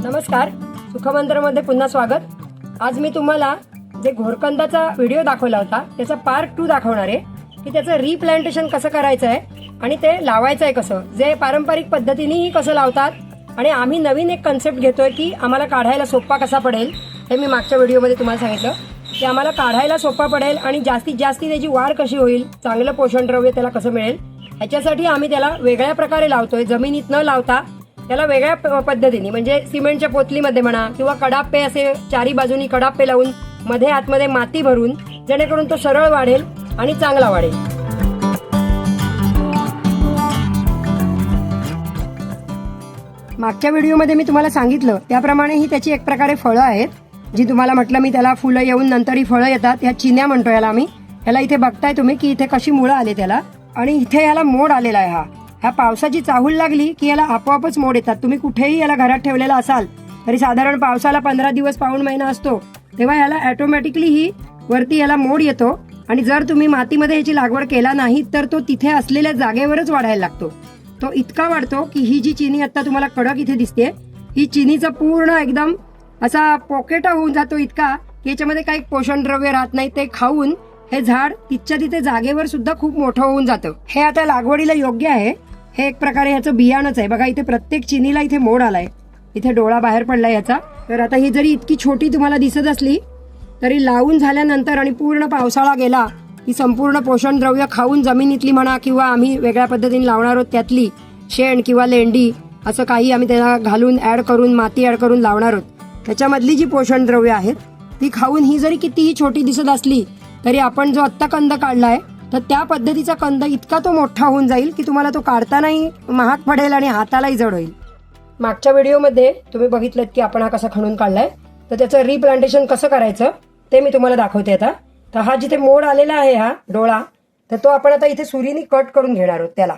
नमस्कार सुखमंत्रमध्ये पुन्हा स्वागत. आज मी तुम्हाला जे घोरकंदाचा व्हिडिओ दाखवला होता त्याचा पार्ट टू दाखवणार आहे. की त्याचं रिप्लांटेशन कसं करायचं आहे आणि ते लावायचं आहे कसं? जे पारंपरिक पद्धतीनेही कसं लावतात? आणि आम्ही नवीन एक कन्सेप्ट घेतोय की आम्हाला काढायला सोपा कसा पडेल? हे मी मागच्या व्हिडिओमध्ये तुम्हाला सांगितलं. की आम्हाला काढायला सोपा पडेल आणि जास्तीत जास्त त्याची वाढ कशी होईल चांगलं पोषण द्रव्य त्याला कसं मिळेल ह्याच्यासाठी आम्ही त्याला वेगळ्या प्रकारे लावतोय जमिनीत न लावता. त्याला वेगळ्या प- पद्धतीने म्हणजे सिमेंटच्या पोतलीमध्ये म्हणा किंवा कडाप्पे असे चारी बाजूनी कडाप्पे लावून मध्ये आतमध्ये माती भरून जेणेकरून तो सरळ वाढेल आणि चांगला वाढेल. मागच्या व्हिडिओमध्ये मी तुम्हाला सांगितलं त्याप्रमाणे ही त्याची एक प्रकारे फळं आहेत जी तुम्हाला म्हटलं मी त्याला फुलं येऊन नंतर ही फळं येतात या चिन्या म्हणतो याला आम्ही. याला इथे बघताय तुम्ही की इथे कशी मुळं आली त्याला. आणि इथे याला मोड आलेला आहे हा. ह्या पावसाची चाहूल लागली की याला आपोआपच मोड येतात. तुम्ही कुठेही याला घरात ठेवलेला असाल तरी साधारण पावसाला पंधरा दिवस पाऊण महिना असतो तेव्हा याला ऑटोमॅटिकली ही वरती याला मोड येतो. आणि जर तुम्ही मातीमध्ये याची लागवड केला नाही तर तो तिथे असलेल्या जागेवरच वाढायला लागतो. तो इतका वाढतो की ही जी चिनी आता तुम्हाला कडक इथे दिसते ही चिनीचा पूर्ण एकदम असा पॉकेट होऊन जातो इतका की याच्यामध्ये काही पोषण द्रव्य राहत नाही ते खाऊन हे झाड तिथच्या तिथे जागेवर सुद्धा खूप मोठं होऊन जातं. हे आता लागवडीला योग्य आहे. हे एक प्रकारे ह्याचं बियाणंच आहे. बघा इथे प्रत्येक चिनीला इथे मोड आलाय. इथे डोळा बाहेर पडलाय याचा. तर आता ही जरी इतकी छोटी तुम्हाला दिसत असली तरी लावून झाल्यानंतर आणि पूर्ण पावसाळा गेला की संपूर्ण पोषण द्रव्य खाऊन जमिनीतली म्हणा किंवा आम्ही वेगळ्या पद्धतीने लावणार आहोत त्यातली शेण किंवा लेंडी असं काही आम्ही त्याला घालून ॲड करून माती ॲड करून लावणार आहोत. त्याच्यामधली जी पोषण द्रव्य आहेत ती खाऊन ही जरी कितीही छोटी दिसत असली तरी आपण जो आत्ता कंद काढलाय तर त्या पद्धतीचा कंद इतका तो मोठा होऊन जाईल की तुम्हाला तो काढतानाही महाग पडेल आणि हातालाही जड होईल. मागच्या व्हिडिओमध्ये तुम्ही बघितलं की आपण हा कसा खणून काढलाय. तर त्याचं रिप्लांटेशन कसं करायचं ते मी तुम्हाला दाखवते आता. तर हा जिथे मोड आलेला आहे हा डोळा तर तो आपण आता इथे सुरीने कट करून घेणार आहोत त्याला.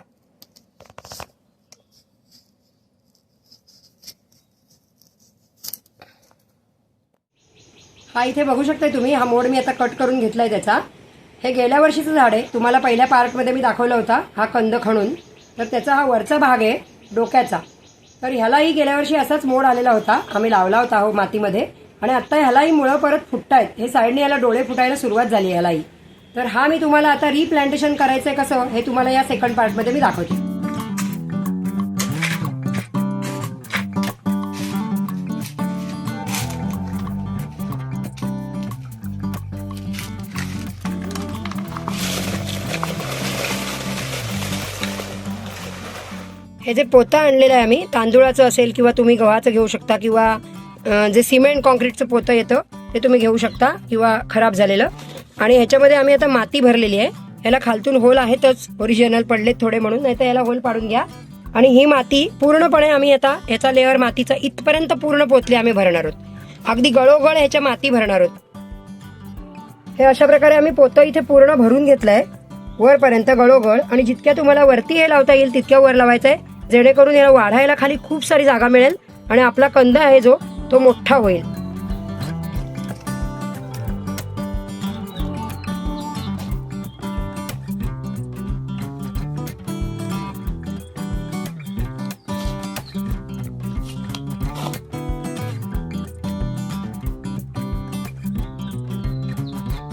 हा इथे बघू शकताय तुम्ही. हा मोड मी आता कट करून घेतलाय त्याचा. हे गेल्या वर्षीचं झाड आहे. तुम्हाला पहिल्या पार्टमध्ये मी दाखवला होता हा कंद खणून. तर त्याचा हा वरचा भाग आहे डोक्याचा. तर ह्यालाही गेल्या वर्षी असाच मोड आलेला होता. आम्ही लावला होता हो मातीमध्ये. आणि आत्ता ह्यालाही मुळं परत फुटतायत. हे साईडने याला डोळे फुटायला सुरुवात झाली ह्यालाही तर हा मी तुम्हाला आता रिप्लांटेशन आहे कसं हे तुम्हाला या सेकंड पार्टमध्ये मी दाखवते. हे जे पोतं आणलेलं आहे आम्ही तांदूळाचं असेल किंवा तुम्ही गव्हाचं घेऊ शकता किंवा जे सिमेंट कॉन्क्रीटचं पोतं येतं ते तुम्ही घेऊ शकता किंवा खराब झालेलं. आणि ह्याच्यामध्ये आम्ही आता माती भरलेली आहे. ह्याला खालतून होल आहेतच ओरिजिनल पडलेत थोडे म्हणून नाही तर याला होल पाडून घ्या. आणि ही माती पूर्णपणे आम्ही आता ह्याचा लेअर मातीचा इथपर्यंत पूर्ण पोतली आम्ही भरणार आहोत. अगदी गळोगळ ह्याच्या माती भरणार आहोत. हे अशा प्रकारे आम्ही पोतं इथे पूर्ण भरून घेतलंय. वरपर्यंत गळोगळ आणि जितक्या तुम्हाला वरती हे लावता येईल तितक्या वर लावायचं आहे जेणेकरून याला वाढायला खाली खूप सारी जागा मिळेल आणि आपला कंद आहे जो तो मोठा होईल.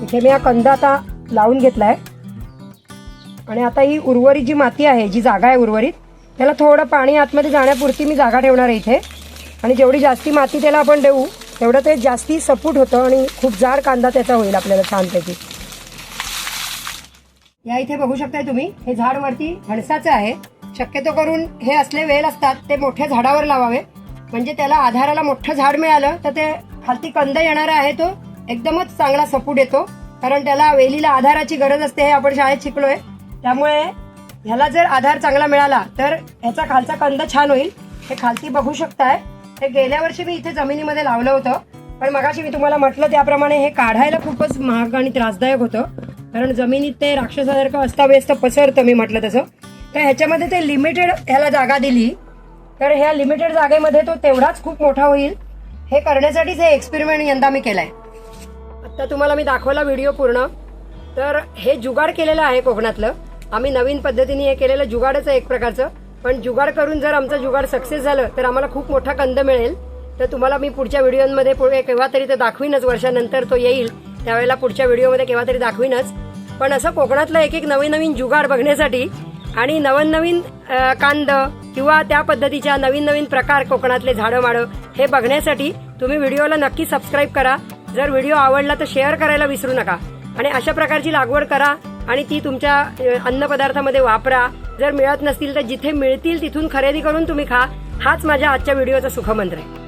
इथे मी हा कंद आता लावून घेतलाय. आणि आता ही उर्वरित जी माती आहे जी जागा आहे उर्वरित त्याला थोडं पाणी आतमध्ये जाण्यापुरती मी जागा ठेवणार आहे इथे. आणि जेवढी जास्ती माती त्याला आपण देऊ तेवढं ते जास्ती सपूट होतं आणि खूप जाड कांदा त्याचा होईल आपल्याला छानपैकी. या इथे बघू शकताय तुम्ही हे झाड वरती हणसाचं आहे. शक्यतो करून हे असले वेल असतात ते मोठ्या झाडावर लावावे. म्हणजे त्याला आधाराला मोठं झाड मिळालं तर ते खालती कंद येणारा आहे तो एकदमच चांगला सपूट येतो. कारण त्याला वेलीला आधाराची गरज असते हे आपण शाळेत शिकलोय. त्यामुळे ह्याला जर आधार चांगला मिळाला तर ह्याचा खालचा कंद छान होईल. हे खालती बघू शकताय. हे गेल्या वर्षी मी इथे जमिनीमध्ये लावलं होतं. पण मगाशी मी तुम्हाला म्हटलं त्याप्रमाणे हे काढायला खूपच महाग आणि त्रासदायक होतं. कारण जमिनीत ते राक्षसासारखं अस्ताव्यस्त पसरतं मी म्हटलं तसं. तर ह्याच्यामध्ये ते लिमिटेड ह्याला जागा दिली. तर ह्या लिमिटेड जागेमध्ये तो तेवढाच खूप मोठा होईल. हे करण्यासाठीच हे एक्सपेरिमेंट यंदा मी केलाय. आता तुम्हाला मी दाखवला व्हिडिओ पूर्ण. तर हे जुगाड केलेलं आहे कोकणातलं. आम्ही नवीन पद्धतीने हे केलेलं जुगाडच आहे एक प्रकारचं. पण जुगाड करून जर आमचं जुगाड सक्सेस झालं तर आम्हाला खूप मोठा कंद मिळेल. तर तुम्हाला मी पुढच्या व्हिडिओमध्ये पुढे केव्हा तरी ते दाखवीनच वर्षानंतर तो येईल. त्यावेळेला पुढच्या व्हिडिओमध्ये केव्हा तरी दाखवीनच. पण असं कोकणातलं एक एक नवीन नवीन जुगाड बघण्यासाठी आणि नवनवीन नवीन कांद किंवा त्या पद्धतीच्या नवीन नवीन प्रकार कोकणातले झाडं माडं हे बघण्यासाठी तुम्ही व्हिडिओला नक्की सबस्क्राईब करा. जर व्हिडिओ आवडला तर शेअर करायला विसरू नका. आणि अशा प्रकारची लागवड करा. आणि ती तुमच्या अन्नपदार्थामध्ये वापरा. जर मिळत नसतील तर जिथे मिळतील तिथून खरेदी करून तुम्ही खा. हाच माझ्या आजच्या व्हिडिओचा सुखमंत्र आहे.